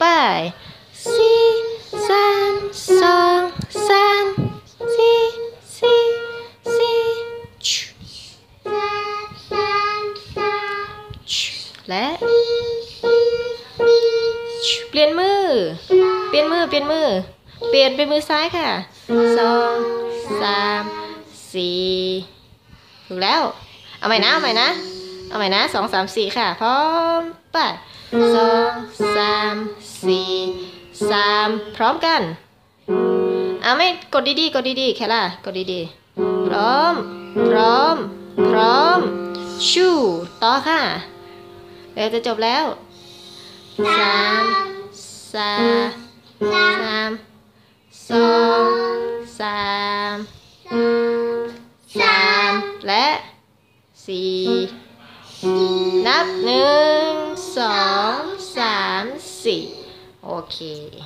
ไปสี่สามสองสามสี่สี่สี่ชูและเปลี่ยนมือ เปลี่ยนมือ เปลี่ยนมือ เปลี่ยนเป็นมือซ้ายค่ะสองสามสี่ถูกแล้ว เอาใหม่นะ เอาใหม่นะ เอาใหม่นะสองสามสี่ค่ะ พร้อมไปสองามสี่สามพร้อมกันเอาไม่กดดีๆ กดดีๆ แค่ล่ะ กดดีๆ พร้อม พร้อม พร้อม ชูต่อค่ะ เดี๋ยวจะจบแล้วสามสามสามสองสามสามและสี่นับหนึ่งสอง sei. Ok.